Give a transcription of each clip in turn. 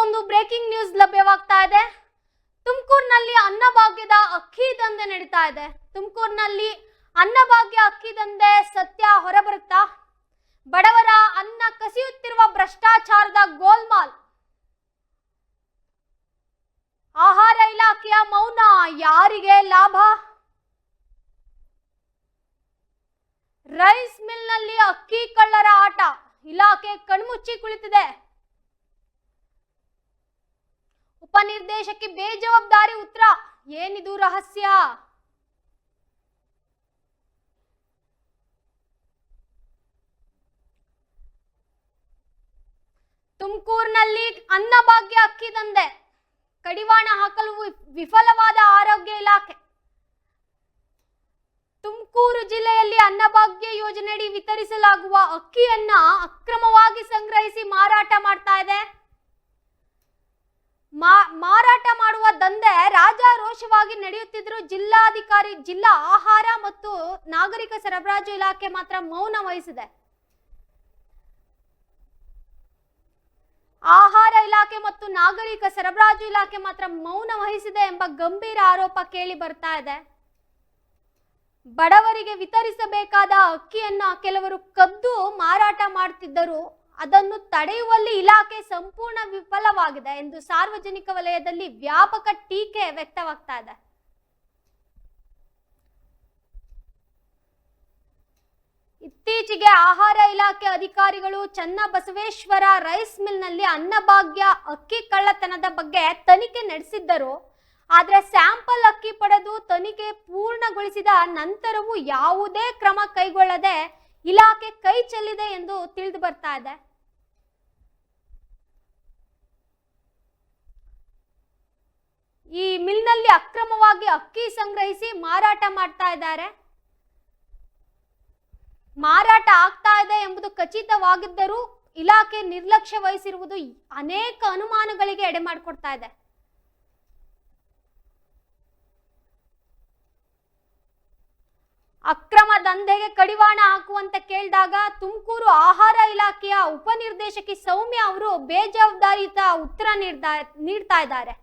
ಒಂದು breaking news ಲಭ್ಯವಾಗ್ತಾ ಇದೆ. ತುಮಕೂರಿನಲ್ಲಿ ಅನ್ನಭಾಗ್ಯದ ಅಕ್ಕಿ ದಂಧೆ ನಡೀತಾ ಇದೆ. ತುಮಕೂರಿನಲ್ಲಿ ಅನ್ನಭಾಗ್ಯ ಅಕ್ಕಿ ದಂಧೆ ಸತ್ಯ ಹೊರಬರುತ್ತಾ? ಬಡವರ ಅನ್ನ ಕಸಿಯುತ್ತಿರುವ ಭ್ರಷ್ಟಾಚಾರದ ಗೋಲ್ಮಾಲ್. ಆಹಾರ ಇಲಾಖೆಯ ಮೌನ, ಯಾರಿಗೆ ಲಾಭ? ರೈಸ್ ಮಿಲ್ನಲ್ಲಿ ಅಕ್ಕಿ ಕಳ್ಳರ ಆಟ. ಇಲಾಖೆ ಕಣ್ಮುಚ್ಚಿ ಕುಳಿತಿದೆ. ಉಪನಿರ್ದೇಶಕಿ ಬೇಜವಾಬ್ದಾರಿ ಉತ್ತರ. ಏನಿದು ರಹಸ್ಯ? ತುಮಕೂರಿನಲ್ಲಿ ಅನ್ನಭಾಗ್ಯ ಅಕ್ಕಿ ತಂದೆ ಕಡಿವಾಣ ಹಾಕಲು ವಿಫಲವಾದ ಆರೋಗ್ಯ ಇಲಾಖೆ. ತುಮಕೂರು ಜಿಲ್ಲೆಯಲ್ಲಿ ಅನ್ನಭಾಗ್ಯ ಯೋಜನೆಯಡಿ ವಿತರಿಸಲಾಗುವ ಅಕ್ಕಿಯನ್ನ ಅಕ್ರಮವಾಗಿ ಸಂಗ್ರಹಿಸಿ ಮಾರಾಟ ಮಾಡ್ತಾ ಇದೆ. ಮಾ- ಮಾರಾಟ ಮಾಡುವ ದಂಧೆ ರಾಜಾರೋಷವಾಗಿ ನಡೆಯುತ್ತಿದ್ದರೂ ಜಿಲ್ಲಾಧಿಕಾರಿ, ಜಿಲ್ಲಾ ಆಹಾರ ಮತ್ತು ನಾಗರಿಕ ಸರಬರಾಜು ಇಲಾಖೆ ಮಾತ್ರ ಮೌನ ವಹಿಸಿದೆ. ಆಹಾರ ಇಲಾಖೆ ಮತ್ತು ನಾಗರಿಕ ಸರಬರಾಜು ಇಲಾಖೆ ಮಾತ್ರ ಮೌನ ವಹಿಸಿದೆ ಎಂಬ ಗಂಭೀರ ಆರೋಪ ಕೇಳಿ ಬರ್ತಾ ಇದೆ. ಬಡವರಿಗೆ ವಿತರಿಸಬೇಕಾದ ಅಕ್ಕಿಯನ್ನ ಕೆಲವರು ಕದ್ದು ಮಾರಾಟ ಮಾಡ್ತಿದ್ದರು. ಅದನ್ನು ತಡೆಯುವಲ್ಲಿ ಇಲಾಖೆ ಸಂಪೂರ್ಣ ವಿಫಲವಾಗಿದೆ ಎಂದು ಸಾರ್ವಜನಿಕ ವಲಯದಲ್ಲಿ ವ್ಯಾಪಕ ಟೀಕೆ ವ್ಯಕ್ತವಾಗ್ತಾ ಇದೆ. ಇತ್ತೀಚೆಗೆ ಆಹಾರ ಇಲಾಖೆ ಅಧಿಕಾರಿಗಳು ಚನ್ನಬಸವೇಶ್ವರ ರೈಸ್ ಮಿಲ್ನಲ್ಲಿ ಅನ್ನಭಾಗ್ಯ ಅಕ್ಕಿ ಕಳ್ಳತನದ ಬಗ್ಗೆ ತನಿಖೆ ನಡೆಸಿದ್ದರು. ಆದರೆ ಸ್ಯಾಂಪಲ್ ಅಕ್ಕಿ ಪಡೆದು ತನಿಖೆ ಪೂರ್ಣಗೊಳಿಸಿದ ನಂತರವೂ ಯಾವುದೇ ಕ್ರಮ ಕೈಗೊಳ್ಳದೆ ಇಲಾಖೆ ಕೈ ಚೆಲ್ಲಿದೆ ಎಂದು ತಿಳಿದು ಬರ್ತಾ ಇದೆ. ಈ ಮಿಲ್ನಲ್ಲಿ ಅಕ್ರಮವಾಗಿ ಅಕ್ಕಿ ಸಂಗ್ರಹಿಸಿ ಮಾರಾಟ ಮಾಡ್ತಾ ಇದ್ದಾರೆ. ಮಾರಾಟ ಆಗ್ತಾ ಇದೆ ಎಂಬುದು ಖಚಿತವಾಗಿದ್ದರೂ ಇಲಾಖೆ ನಿರ್ಲಕ್ಷ್ಯ ವಹಿಸಿರುವುದು ಅನೇಕ ಅನುಮಾನಗಳಿಗೆ ಎಡೆ ಮಾಡಿಕೊಡ್ತಾ ಇದೆ. ಅಕ್ರಮ ದಂಧೆಗೆ ಕಡಿವಾಣ ಹಾಕುವಂತ ಕೇಳಿದಾಗ ತುಮಕೂರು ಆಹಾರ ಇಲಾಖೆಯ ಉಪನಿರ್ದೇಶಕಿ ಸೌಮ್ಯ ಅವರು ಬೇಜವಾಬ್ದಾರಿಯುತ ಉತ್ತರ ನೀಡ್ತಾ ಇದ್ದಾರೆ.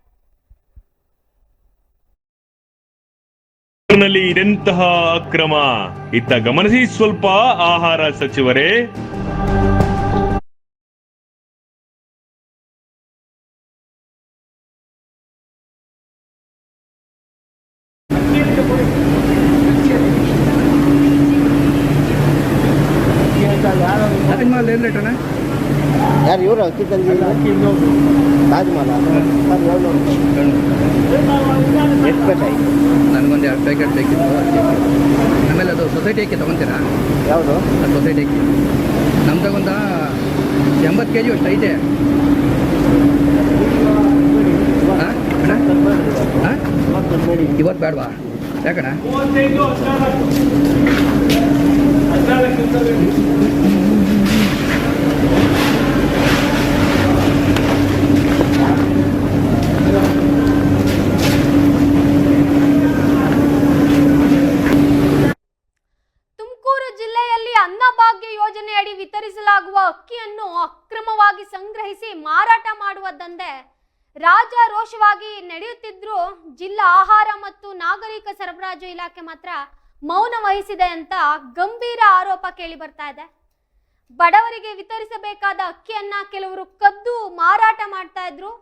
ಇದೆಂತಹ ಅಕ್ರಮ? ಇತ್ತ ಗಮನಿಸಿ ಸ್ವಲ್ಪ ಆಹಾರ ಸಚಿವರೇ ಅತಿನ್ ಮಾಲ್ ಏನು ರೇಟ್ ಅಣ್ಣ ಯಾರು ಇವರು ಅಕ್ಕಿ ತಂದಿಲ್ಲ ತಾಜ್ಮಹಲ್ ಸರ್ ಏಳ್ನೂರು ಎಷ್ಟು ಬೇಕಾಯ್ತು ನನಗೊಂದು ಎರಡು ಪ್ಯಾಕೆಟ್ ಬೇಕಿತ್ತು ಆಮೇಲೆ ಅದು ಸೊಸೈಟಿ ಅಕ್ಕಿ ತೊಗೊತೀರಾ? ಯಾವುದು? ಅದು ಸೊಸೈಟಿ ಅಕ್ಕಿ ತಗೊಂಡ ಎಂಬತ್ತು ಕೆ ಜಿ ಅಷ್ಟು ಐತೆ. ಇವತ್ತು ಬೇಡವಾ? ಯಾಕಣ್ಣ ತುಮಕೂರು ಜಿಲ್ಲೆಯಲ್ಲಿ ಅನ್ನಭಾಗ್ಯ ಯೋಜನೆಯಡಿ ವಿತರಿಸಲಾಗುವ ಅಕ್ಕಿಯನ್ನು ಅಕ್ರಮವಾಗಿ ಸಂಗ್ರಹಿಸಿ ಮಾರಾಟ ಮಾಡುವ ದಂಧೆ ರಾಜಾರೋಷವಾಗಿ ನಡೆಯುತ್ತಿದ್ರೂ ಜಿಲ್ಲಾ ಆಹಾರ ಮತ್ತು ನಾಗರಿಕ ಸರಬರಾಜು ಇಲಾಖೆ ಮಾತ್ರ ಮೌನ ವಹಿಸಿದೆ ಅಂತ ಗಂಭೀರ ಆರೋಪ ಕೇಳಿ ಬರ್ತಾ ಇದೆ. ಬಡವರಿಗೆ ವಿತರಿಸಬೇಕಾದ ಅಕ್ಕಿಯನ್ನ ಕೆಲವರು ಕದ್ದು ಮಾರಾಟ ಮಾಡ್ತಾ ಇದ್ರು.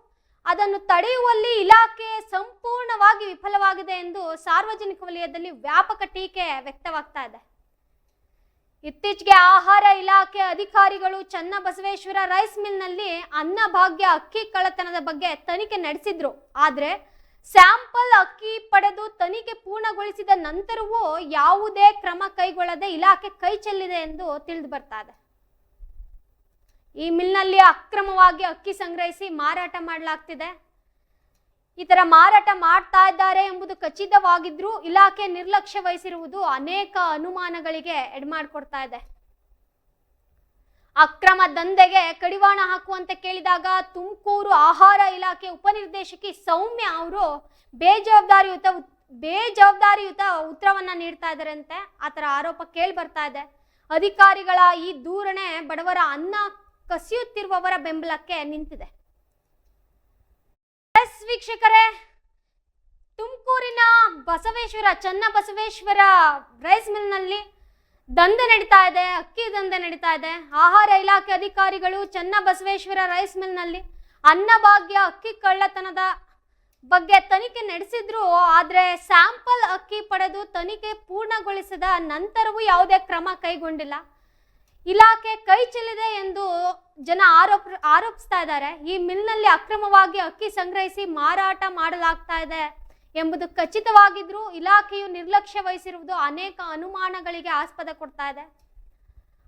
ಅದನ್ನು ತಡೆಯುವಲ್ಲಿ ಇಲಾಖೆ ಸಂಪೂರ್ಣವಾಗಿ ವಿಫಲವಾಗಿದೆ ಎಂದು ಸಾರ್ವಜನಿಕ ವಲಯದಲ್ಲಿ ವ್ಯಾಪಕ ಟೀಕೆ ವ್ಯಕ್ತವಾಗ್ತಾ ಇದೆ. ಇತ್ತೀಚೆಗೆ ಆಹಾರ ಇಲಾಖೆ ಅಧಿಕಾರಿಗಳು ಚನ್ನಬಸವೇಶ್ವರ ರೈಸ್ ಮಿಲ್ನಲ್ಲಿ ಅನ್ನಭಾಗ್ಯ ಅಕ್ಕಿ ಕಳ್ಳತನದ ಬಗ್ಗೆ ತನಿಖೆ ನಡೆಸಿದ್ರು. ಆದ್ರೆ ಸ್ಯಾಂಪಲ್ ಅಕ್ಕಿ ಪಡೆದು ತನಿಖೆ ಪೂರ್ಣಗೊಳಿಸಿದ ನಂತರವೂ ಯಾವುದೇ ಕ್ರಮ ಕೈಗೊಳ್ಳದೆ ಇಲಾಖೆ ಕೈ ಚೆಲ್ಲಿದೆ ಎಂದು ತಿಳಿದು ಬರ್ತಾ ಇದೆ. ಈ ಮಿಲ್ನಲ್ಲಿ ಅಕ್ರಮವಾಗಿ ಅಕ್ಕಿ ಸಂಗ್ರಹಿಸಿ ಮಾರಾಟ ಮಾಡಲಾಗ್ತಿದೆ. ಈ ತರ ಮಾರಾಟ ಮಾಡ್ತಾ ಇದ್ದಾರೆ ಎಂಬುದು ಖಚಿತವಾಗಿದ್ರೂ ಇಲಾಖೆ ನಿರ್ಲಕ್ಷ್ಯ ವಹಿಸಿರುವುದು ಅನೇಕ ಅನುಮಾನಗಳಿಗೆ ಎಡ್ಮಾಡ್ಕೊಡ್ತಾ ಇದೆ. ಅಕ್ರಮ ದಂಧೆಗೆ ಕಡಿವಾಣ ಹಾಕುವಂತೆ ಕೇಳಿದಾಗ ತುಮಕೂರು ಆಹಾರ ಇಲಾಖೆ ಉಪನಿರ್ದೇಶಕಿ ಸೌಮ್ಯ ಅವರು ಬೇಜವಾಬ್ದಾರಿಯುತ ಬೇಜವಾಬ್ದಾರಿಯುತ ಉತ್ತರವನ್ನ ನೀಡ್ತಾ ಇದ್ದಾರಂತೆ. ಆತರ ಆರೋಪ ಕೇಳಿ ಬರ್ತಾ ಇದೆ. ಅಧಿಕಾರಿಗಳ ಈ ದೂರಣೆ ಬಡವರ ಅನ್ನ ಕಸಿಯುತ್ತಿರುವವರ ಬೆಂಬಲಕ್ಕೆ ನಿಂತಿದೆ. ಎಸ್ ವೀಕ್ಷಕರೇ, ತುಮಕೂರಿನ ಬಸವೇಶ್ವರ, ಚನ್ನಬಸವೇಶ್ವರ ರೈಸ್ ಮಿಲ್ನಲ್ಲಿ ದಂಧೆ ನಡೀತಾ ಇದೆ, ಅಕ್ಕಿ ದಂಧೆ ನಡೀತಾ ಇದೆ. ಆಹಾರ ಇಲಾಖೆ ಅಧಿಕಾರಿಗಳು ಚನ್ನಬಸವೇಶ್ವರ ರೈಸ್ ಮಿಲ್ನಲ್ಲಿ ಅನ್ನಭಾಗ್ಯ ಅಕ್ಕಿ ಕಳ್ಳತನದ ಬಗ್ಗೆ ತನಿಖೆ ನಡೆಸಿದ್ರು. ಆದರೆ ಸ್ಯಾಂಪಲ್ ಅಕ್ಕಿ ಪಡೆದು ತನಿಖೆ ಪೂರ್ಣಗೊಳಿಸಿದ ನಂತರವೂ ಯಾವುದೇ ಕ್ರಮ ಕೈಗೊಂಡಿಲ್ಲ. ಇಲಾಖೆ ಕೈ ಚೆಲ್ಲಿದೆ ಎಂದು ಜನ ಆರೋಪ, ಆರೋಪಿಸ್ತಾ ಇದ್ದಾರೆ. ಈ ಮಿಲ್ನಲ್ಲಿ ಅಕ್ರಮವಾಗಿ ಅಕ್ಕಿ ಸಂಗ್ರಹಿಸಿ ಮಾರಾಟ ಮಾಡಲಾಗ್ತಾ ಇದೆ. ಎಂಬುದು ಖಚಿತವಾಗಿದ್ರೂ ಇಲಾಖೆಯು ನಿರ್ಲಕ್ಷ್ಯ ವಹಿಸಿರುವುದು ಅನೇಕ ಅನುಮಾನಗಳಿಗೆ ಆಸ್ಪದ ಕೊಡ್ತಾ ಇದೆ.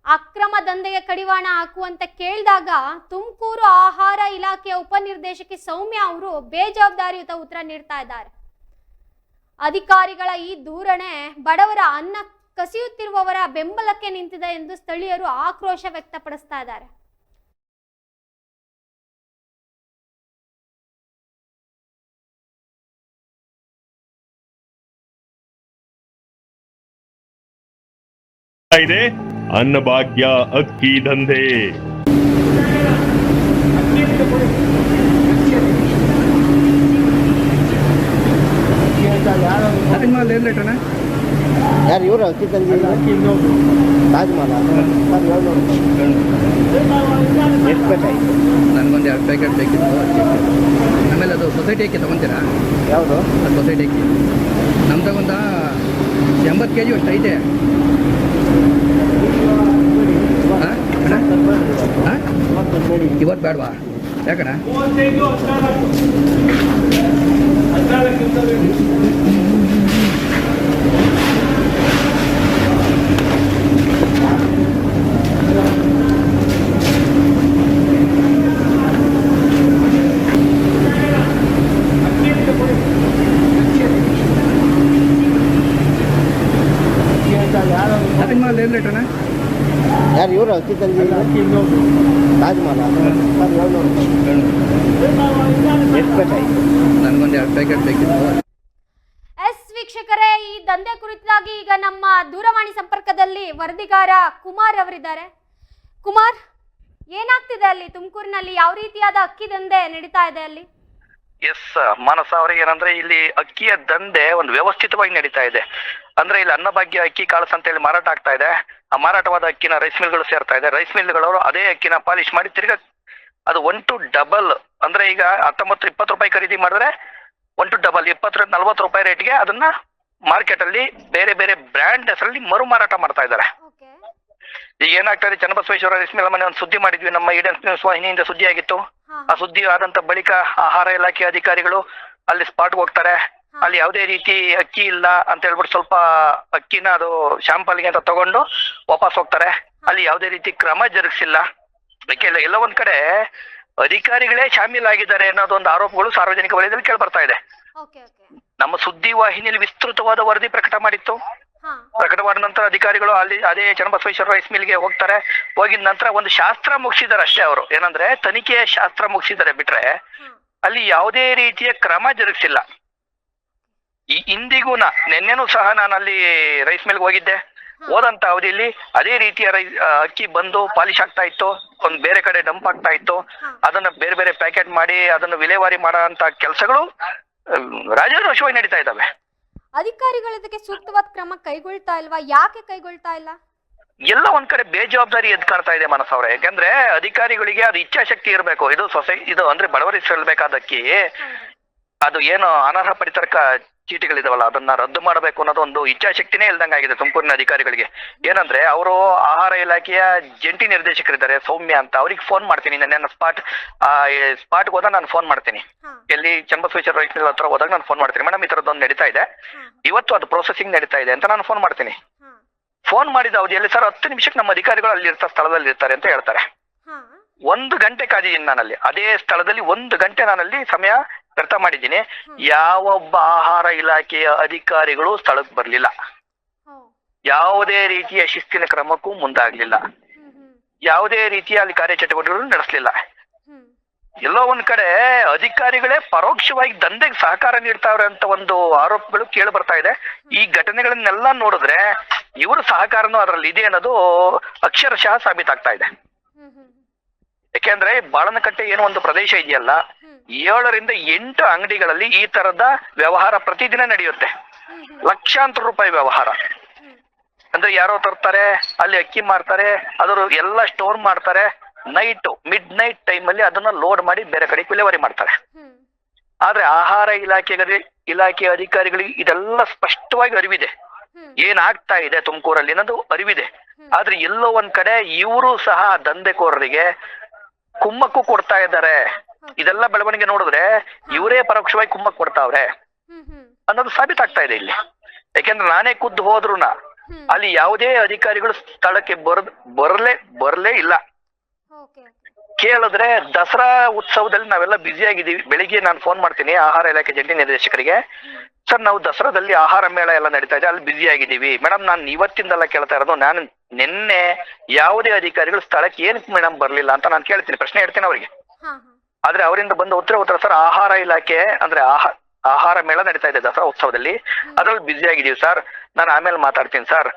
ಅಕ್ರಮ ದಂಧೆಗೆ ಕಡಿವಾಣ ಹಾಕುವಂತ ಕೇಳಿದಾಗ ತುಮಕೂರು ಆಹಾರ ಇಲಾಖೆಯ ಉಪನಿರ್ದೇಶಕಿ ಸೌಮ್ಯ ಅವರು ಬೇಜವಾಬ್ದಾರಿಯುತ ಉತ್ತರ ನೀಡ್ತಾ ಇದ್ದಾರೆ. ಅಧಿಕಾರಿಗಳ ಈ ದೂರಣೆ ಬಡವರ ಅನ್ನ ಕಸಿಯುತ್ತಿರುವವರ ಬೆಂಬಲಕ್ಕೆ ನಿಂತಿದೆ ಎಂದು ಸ್ಥಳೀಯರು ಆಕ್ರೋಶ ವ್ಯಕ್ತಪಡಿಸ್ತಾ ಇದ್ದಾರೆ. ಇದೆ? ಅನ್ನಭಾಗ್ಯ ಅಕ್ಕಿ ದಂಧೆ. ಮೇಲೆ ಏನು ರೇಟ್ ಅಣ್ಣ? ಯಾರು ಇವರು? ಅಕ್ಕಿ ತಂದಿ ತಾಜ್ಮಹಲ್ ಎಷ್ಟು ಬೇಕಾಯ್ತು ನನಗೊಂದು ಎರಡು ಪ್ಯಾಕೆಟ್ ಬೇಕಿತ್ತು ಅಕ್ಕಿ ಆಮೇಲೆ ಅದು ಸೊಸೈಟಿ ಅಕ್ಕಿ ತೊಗೊತೀರಾ? ಯಾವುದು? ಅದು ಸೊಸೈಟಿ ಅಕ್ಕಿ. ನಮ್ದಾಗೊಂದ ಎಂಬತ್ತು ಕೆ ಜಿ ಅಷ್ಟು ಐತೆ. ಇವತ್ತು ಬೇಡವಾ ಯಾಕಣ್ಣ ಅದಕ್ಕೆ ಮೇಲೆ ಏನು ರೇಟ್ ಅಣ್ಣ ಯಾರು ಇವರು ಅಕ್ಕಿ ತಂದಿದ್ದು ತಾಜ್ಮಹಲ್ ಸರ್ ಏಳ್ನೂರು ಎಷ್ಟು ಬೇಕಾಯ್ತು? ನನಗೊಂದು ಎರಡು ಪ್ಯಾಕೆಟ್ ಬೇಕಿತ್ತು. ಎಸ್ ವೀಕ್ಷಕರೇ ಈ ದಂಧೆ ಕುರಿತಾಗಿ ಈಗ ನಮ್ಮ ದೂರವಾಣಿ ಸಂಪರ್ಕದಲ್ಲಿ ವರದಿಗಾರ ಕುಮಾರ್ ಅವರಿದ್ದಾರೆ. ಕುಮಾರ್ ಏನಾಗ್ತಿದೆ ಅಲ್ಲಿ ತುಮಕೂರಿನಲ್ಲಿ? ಯಾವ ರೀತಿಯಾದ ಅಕ್ಕಿ ದಂಧೆ ನಡೀತಾ ಇದೆ ಅಲ್ಲಿ? ಎಸ್ ಮಾನಸ ಅವರಿಗೆ ಏನಂದ್ರೆ ಇಲ್ಲಿ ಅಕ್ಕಿಯ ದಂಧೆ ಒಂದು ವ್ಯವಸ್ಥಿತವಾಗಿ ನಡೀತಾ ಇದೆ. ಅಂದ್ರೆ ಇಲ್ಲಿ ಅನ್ನಭಾಗ್ಯ ಅಕ್ಕಿ ಕಾಳಸ್ ಅಂತ ಹೇಳಿ ಮಾರಾಟ ಆಗ್ತಾ ಇದೆ. ಆ ಮಾರಾಟವಾದ ಅಕ್ಕಿನ ರೈಸ್ ಮಿಲ್ಗಳು ಸೇರ್ತಾ ಇದೆ. ರೈಸ್ ಮಿಲ್ಗಳವರು ಅದೇ ಅಕ್ಕಿನ ಪಾಲಿಶ್ ಮಾಡಿ ತಿರ್ಗಾ ಅದು ಒನ್ ಟು ಡಬಲ್ ಅಂದ್ರೆ ಈಗ ಹತ್ತೊಂಬತ್ತು ಇಪ್ಪತ್ತು ರೂಪಾಯಿ ಖರೀದಿ ಮಾಡಿದ್ರೆ ಒನ್ ಟು ಡಬಲ್ ಇಪ್ಪತ್ತರಿಂದ ನಲ್ವತ್ತು ರೂಪಾಯಿ ರೇಟ್ಗೆ ಅದನ್ನ ಮಾರ್ಕೆಟ್ ಅಲ್ಲಿ ಬೇರೆ ಬೇರೆ ಬ್ರ್ಯಾಂಡ್ ಹೆಸರಲ್ಲಿ ಮರು ಮಾರಾಟ ಮಾಡ್ತಾ ಇದ್ದಾರೆ. ಈಗ ಏನಾಗ್ತಾ ಇದೆ ಚನ್ನಬಸವೇಶ್ವರ ರೈಸ್ ಮಿಲ್ ಮನೆ ಒಂದು ಸುದ್ದಿ ಮಾಡಿದ್ವಿ. ನಮ್ಮ ಈಡನ್ಸ್ ನ್ಯೂಸ್ ವಾಹಿನಿಯಿಂದ ಸುದ್ದಿ ಆಗಿತ್ತು ಆ ಸುದ್ದಿ ಆದಂತ ಬಳಿಕ ಆಹಾರ ಇಲಾಖೆ ಅಧಿಕಾರಿಗಳು ಅಲ್ಲಿ ಸ್ಪಾಟ್ ಹೋಗ್ತಾರೆ. ಅಲ್ಲಿ ಯಾವುದೇ ರೀತಿ ಅಕ್ಕಿ ಇಲ್ಲ ಅಂತ ಹೇಳ್ಬಿಟ್ಟು ಸ್ವಲ್ಪ ಅಕ್ಕಿನ ಅದು ಶಾಂಪಲ್ಗೆ ಅಂತ ತಗೊಂಡು ವಾಪಸ್ ಹೋಗ್ತಾರೆ. ಅಲ್ಲಿ ಯಾವುದೇ ರೀತಿ ಕ್ರಮ ಜರುಗಿಸಿಲ್ಲ. ಎಲ್ಲ ಒಂದ್ ಕಡೆ ಅಧಿಕಾರಿಗಳೇ ಶಾಮೀಲಾಗಿದ್ದಾರೆ ಅನ್ನೋದೊಂದು ಆರೋಪಗಳು ಸಾರ್ವಜನಿಕ ವಲಯದಲ್ಲಿ ಕೇಳಿ ಬರ್ತಾ ಇದೆ. ನಮ್ಮ ಸುದ್ದಿ ವಾಹಿನಿಯಲ್ಲಿ ವಿಸ್ತೃತವಾದ ವರದಿ ಪ್ರಕಟ ಮಾಡಿತ್ತು. ಪ್ರಕಟವಾದ ನಂತರ ಅಧಿಕಾರಿಗಳು ಅಲ್ಲಿ ಅದೇ ಚನ್ನಬಸವೇಶ್ವರ ರೈಸ್ ಮಿಲ್ಗೆ ಹೋಗ್ತಾರೆ. ಹೋಗಿದ ನಂತರ ಒಂದು ಶಾಸ್ತ್ರ ಮುಗಿಸಿದಾರೆ ಅಷ್ಟೇ ಅವರು. ಏನಂದ್ರೆ ತನಿಖೆಯ ಶಾಸ್ತ್ರ ಮುಗಿಸಿದ್ದಾರೆ ಬಿಟ್ರೆ ಅಲ್ಲಿ ಯಾವುದೇ ರೀತಿಯ ಕ್ರಮ ಜರುಗಿಸಿಲ್ಲ. ಈ ಇಂದಿಗೂ ನಾ ನಿನ್ನೆನೂ ಸಹ ನಾನು ಅಲ್ಲಿ ರೈಸ್ ಮಿಲ್ಗೆ ಹೋಗಿದ್ದೆ. ಹೋದಂತ ಅವಧಿಯಲ್ಲಿ ಅದೇ ರೀತಿಯ ರೈ ಅಕ್ಕಿ ಬಂದು ಪಾಲಿಶ್ ಆಗ್ತಾ ಇತ್ತು. ಒಂದು ಬೇರೆ ಕಡೆ ಡಂಪ್ ಆಗ್ತಾ ಇತ್ತು. ಅದನ್ನ ಬೇರೆ ಬೇರೆ ಪ್ಯಾಕೆಟ್ ಮಾಡಿ ಅದನ್ನು ವಿಲೇವಾರಿ ಮಾಡೋ ಕೆಲಸಗಳು ರಾಜಾರೋಷವಾಗಿ ನಡೀತಾ ಇದ್ದಾವೆ. ಅಧಿಕಾರಿಗಳು ಇದಕ್ಕೆ ಸೂಕ್ತವಾದ ಕ್ರಮ ಕೈಗೊಳ್ತಾ ಇಲ್ವಾ? ಯಾಕೆ ಕೈಗೊಳ್ತಾ ಇಲ್ಲ? ಎಲ್ಲ ಒಂದ್ ಕಡೆ ಬೇಜವಾಬ್ದಾರಿ ಎದ್ ಕಾಣ್ತಾ ಇದೆ ಮನಸ್ ಅವ್ರೆ ಯಾಕಂದ್ರೆ ಅಧಿಕಾರಿಗಳಿಗೆ ಅದು ಇಚ್ಛಾಶಕ್ತಿ ಇರಬೇಕು. ಇದು ಸೊಸೈ ಇದು ಅಂದ್ರೆ ಬಡವರಿಗೆ ಅದು ಏನು ಅನರ್ಹ ಪಡಿತರಕ ಚೀಟಿಗಳಿದಾವಲ್ಲ ಅದನ್ನ ರದ್ದು ಮಾಡಬೇಕು ಅನ್ನೋದು ಒಂದು ಇಚ್ಛಾಶಕ್ತಿನೇ ಇಲ್ದಂಗಾಗಿದೆ ತುಮಕೂರಿನ ಅಧಿಕಾರಿಗಳಿಗೆ. ಏನಂದ್ರೆ ಅವರು ಆಹಾರ ಇಲಾಖೆಯ ಜಂಟಿ ನಿರ್ದೇಶಕರಿದ್ದಾರೆ ಸೌಮ್ಯ ಅಂತ. ಅವ್ರಿಗೆ ಫೋನ್ ಮಾಡ್ತೀನಿ ನನ್ನ ಸ್ಪಾಟ್ ಸ್ಪಾಟ್ ಹೋದಾಗ ನಾನು ಫೋನ್ ಮಾಡ್ತೀನಿ. ಎಲ್ಲಿ ಚಂಬಸ್ವೇಶ್ವರ ಮಿಲ್ ಹತ್ರ ಹೋದಾಗ ನಾನು ಫೋನ್ ಮಾಡ್ತೀನಿ. ಮೇಡಮ್ ಈ ತರದೊಂದು ನಡೀತಾ ಇದೆ. ಇವತ್ತು ಅದು ಪ್ರೊಸೆಸಿಂಗ್ ನಡೀತಾ ಇದೆ ಅಂತ ನಾನು ಫೋನ್ ಮಾಡ್ತೀನಿ. ಫೋನ್ ಮಾಡಿದ ಅವಧಿಯಲ್ಲಿ ಸರ್ ಹತ್ತು ನಿಮಿಷಕ್ಕೆ ನಮ್ಮ ಅಧಿಕಾರಿಗಳು ಅಲ್ಲಿ ಇರ್ತಾ ಸ್ಥಳದಲ್ಲಿ ಇರ್ತಾರೆ ಅಂತ ಹೇಳ್ತಾರೆ. ಒಂದು ಗಂಟೆ ಕಾದಿದ್ದೀನಿ ನಾನಲ್ಲಿ. ಅದೇ ಸ್ಥಳದಲ್ಲಿ ಒಂದು ಗಂಟೆ ನಾನಲ್ಲಿ ಸಮಯ ವ್ಯರ್ಥ ಮಾಡಿದ್ದೀನಿ. ಯಾವೊಬ್ಬ ಆಹಾರ ಇಲಾಖೆಯ ಅಧಿಕಾರಿಗಳು ಸ್ಥಳಕ್ಕೆ ಬರಲಿಲ್ಲ. ಯಾವುದೇ ರೀತಿಯ ಶಿಸ್ತಿನ ಕ್ರಮಕ್ಕೂ ಮುಂದಾಗ್ಲಿಲ್ಲ. ಯಾವುದೇ ರೀತಿಯ ಅಲ್ಲಿ ಕಾರ್ಯಚಟುವಟಿಕೆಗಳು ನಡೆಸಲಿಲ್ಲ. ಎಲ್ಲೋ ಒಂದ್ ಕಡೆ ಅಧಿಕಾರಿಗಳೇ ಪರೋಕ್ಷವಾಗಿ ದಂಧೆಗೆ ಸಹಕಾರ ನೀಡ್ತಾವ್ರೆ ಅಂತ ಒಂದು ಆರೋಪಗಳು ಕೇಳಿ ಬರ್ತಾ ಇದೆ. ಈ ಘಟನೆಗಳನ್ನೆಲ್ಲ ನೋಡಿದ್ರೆ ಇವರು ಸಹಕಾರನೂ ಅದರಲ್ಲಿ ಇದೆ ಅನ್ನೋದು ಅಕ್ಷರಶಃ ಸಾಬೀತಾಗ್ತಾ ಇದೆ. ಯಾಕೆಂದ್ರೆ ಬಾಳನಕಟ್ಟೆ ಏನೋ ಒಂದು ಪ್ರದೇಶ ಇದೆಯಲ್ಲ ಏಳರಿಂದ ಎಂಟು ಅಂಗಡಿಗಳಲ್ಲಿ ಈ ತರದ ವ್ಯವಹಾರ ಪ್ರತಿದಿನ ನಡೆಯುತ್ತೆ. ಲಕ್ಷಾಂತರ ರೂಪಾಯಿ ವ್ಯವಹಾರ. ಅಂದ್ರೆ ಯಾರೋ ತರ್ತಾರೆ ಅಲ್ಲಿ ಅಕ್ಕಿ ಮಾರ್ತಾರೆ ಅದರ ಎಲ್ಲ ಸ್ಟೋರ್ ಮಾಡ್ತಾರೆ ನೈಟ್ ಮಿಡ್ ನೈಟ್ ಟೈಮ್ ಅಲ್ಲಿ ಅದನ್ನ ಲೋಡ್ ಮಾಡಿ ಬೇರೆ ಕಡೆ ವಿಲೇವಾರಿ ಮಾಡ್ತಾರೆ. ಆದ್ರೆ ಆಹಾರ ಇಲಾಖೆಗೆ ಇಲಾಖೆ ಅಧಿಕಾರಿಗಳಿಗೆ ಇದೆಲ್ಲ ಸ್ಪಷ್ಟವಾಗಿ ಅರಿವಿದೆ. ಏನಾಗ್ತಾ ಇದೆ ತುಮಕೂರಲ್ಲಿ ಅನ್ನೋದು ಅರಿವಿದೆ. ಆದ್ರೆ ಎಲ್ಲೋ ಒಂದ್ ಕಡೆ ಇವರು ಸಹ ದಂಧೆಕೋರರಿಗೆ ಕುಮ್ಮಕ್ಕು ಕೊಡ್ತಾ ಇದ್ದಾರೆ. ಇದೆಲ್ಲ ಬೆಳವಣಿಗೆ ನೋಡಿದ್ರೆ ಇವರೇ ಪರೋಕ್ಷವಾಗಿ ಕುಮ್ಮಕ್ಕು ಕೊಡ್ತಾವ್ರೆ. ಅನ್ನೋದು ಸಾಬೀತಾಗ್ತಾ ಇದೆ ಇಲ್ಲಿ. ಯಾಕೆಂದ್ರೆ ನಾನೇ ಖುದ್ದು ಹೋದ್ರುನ ಅಲ್ಲಿ ಯಾವುದೇ ಅಧಿಕಾರಿಗಳು ಸ್ಥಳಕ್ಕೆ ಬರ್ ಬರಲೇ ಬರಲೇ ಇಲ್ಲ. ಕೇಳಿದ್ರೆ ದಸರಾ ಉತ್ಸವದಲ್ಲಿ ನಾವೆಲ್ಲ ಬ್ಯುಸಿ ಆಗಿದ್ದೀವಿ. ಬೆಳಿಗ್ಗೆ ನಾನು ಫೋನ್ ಮಾಡ್ತೀನಿ ಆಹಾರ ಇಲಾಖೆ ಜಂಟಿ ನಿರ್ದೇಶಕರಿಗೆ. ಸರ್ ನಾವು ದಸರಾದಲ್ಲಿ ಆಹಾರ ಮೇಳ ಎಲ್ಲ ನಡೀತಾ ಇದೆ. ಅಲ್ಲಿ ಬ್ಯುಸಿ ಆಗಿದ್ದೀವಿ. ಮೇಡಮ್ ನಾನು ಇವತ್ತಿಂದಲ್ಲ ಕೇಳ್ತಾ ಇರೋದು ನಾನು ನಿನ್ನೆ ಯಾವುದೇ ಅಧಿಕಾರಿಗಳು ಸ್ಥಳಕ್ಕೆ ಏನಕ್ಕೆ ಮೇಡಮ್ ಬರಲಿಲ್ಲ ಅಂತ ನಾನು ಕೇಳ್ತೀನಿ. ಪ್ರಶ್ನೆ ಹೇಳ್ತೀನಿ ಅವರಿಗೆ. ಆದ್ರೆ ಅವರಿಂದ ಬಂದ ಉತ್ತರ ಉತ್ತರ ಸರ್ ಆಹಾರ ಇಲಾಖೆ ಅಂದ್ರೆ ಆಹಾರ ಆಹಾರ ಮೇಳ ನಡೀತಾ ಇದೆ ದಸರಾ ಉತ್ಸವದಲ್ಲಿ. ಅದ್ರಲ್ಲಿ ಬ್ಯುಸಿ ಆಗಿದ್ದೀವಿ ಸರ್. ನಾನು ಆಮೇಲೆ ಮಾತಾಡ್ತೀನಿ ಸರ್.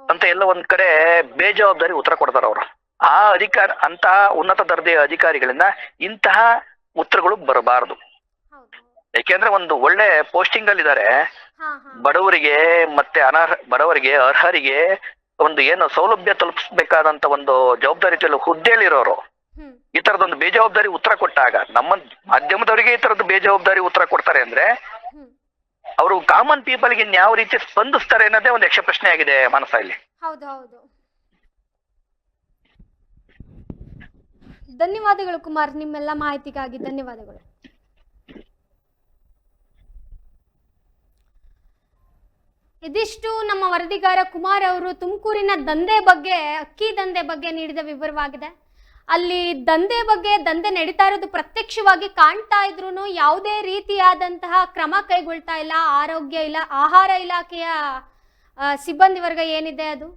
ಅಂತ ಎಲ್ಲ ಒಂದ್ ಕಡೆ ಬೇಜವಾಬ್ದಾರಿ ಉತ್ತರ ಕೊಡ್ತಾರ ಅವರು. ಆ ಅಧಿಕಾರ ಅಂತಹ ಉನ್ನತ ದರ್ಜೆಯ ಅಧಿಕಾರಿಗಳಿಂದ ಇಂತಹ ಉತ್ತರಗಳು ಬರಬಾರದು. ಯಾಕೆಂದ್ರೆ ಒಂದು ಒಳ್ಳೆ ಪೋಸ್ಟಿಂಗ್ ಅಲ್ಲಿ ಇದ್ದಾರೆ ಹಾ ಬಡವರಿಗೆ ಮತ್ತೆ ಅನರ್ಹ ಬಡವರಿಗೆ ಅರ್ಹರಿಗೆ ಒಂದು ಏನು ಸೌಲಭ್ಯ ತಲುಪಿಸಬೇಕಾದಂತ ಒಂದು ಜವಾಬ್ದಾರಿ ಹುದ್ದೆಯಲ್ಲಿರೋರು. ಇರೋರು ಈ ತರದೊಂದು ಬೇಜವಾಬ್ದಾರಿ ಉತ್ತರ ಕೊಟ್ಟಾಗ ನಮ್ಮ ಮಾಧ್ಯಮದವರಿಗೆ ಈ ತರದ್ದು ಬೇಜವಾಬ್ದಾರಿ ಉತ್ತರ ಕೊಡ್ತಾರೆ ಅಂದ್ರೆ ಅವರು ಕಾಮನ್ ಪೀಪಲ್ಗೆ ಯಾವ ರೀತಿ ಸ್ಪಂದಿಸ್ತಾರೆ ಅನ್ನೋದೇ ಒಂದು ಯಕ್ಷ ಪ್ರಶ್ನೆ ಆಗಿದೆ ಮಾನಸ ಇಲ್ಲಿ ಹೌದು ಹೌದು. ಧನ್ಯವಾದಗಳು ಕುಮಾರ್ ನಿಮ್ಮೆಲ್ಲ ಮಾಹಿತಿಗಾಗಿ ಧನ್ಯವಾದಗಳು. ಇದಿಷ್ಟು ನಮ್ಮ ವರದಿಗಾರ ಕುಮಾರ್ ಅವರು ತುಮಕೂರಿನ ದಂಧೆ ಬಗ್ಗೆ, ಅಕ್ಕಿ ದಂಧೆ ಬಗ್ಗೆ ನೀಡಿದ ವಿವರವಾಗಿದೆ. ಅಲ್ಲಿ ದಂಧೆ ಬಗ್ಗೆ ದಂಧೆ ನಡೀತಾ ಇರೋದು ಪ್ರತ್ಯಕ್ಷವಾಗಿ ಕಾಣ್ತಾ ಇದ್ರು ಯಾವುದೇ ರೀತಿಯಾದಂತಹ ಕ್ರಮ ಕೈಗೊಳ್ತಾ ಇಲ್ಲ. ಆರೋಗ್ಯ ಇಲ್ಲ, ಆಹಾರ ಇಲಾಖೆಯ ಸಿಬ್ಬಂದಿ ವರ್ಗ ಏನಿದೆ ಅದು?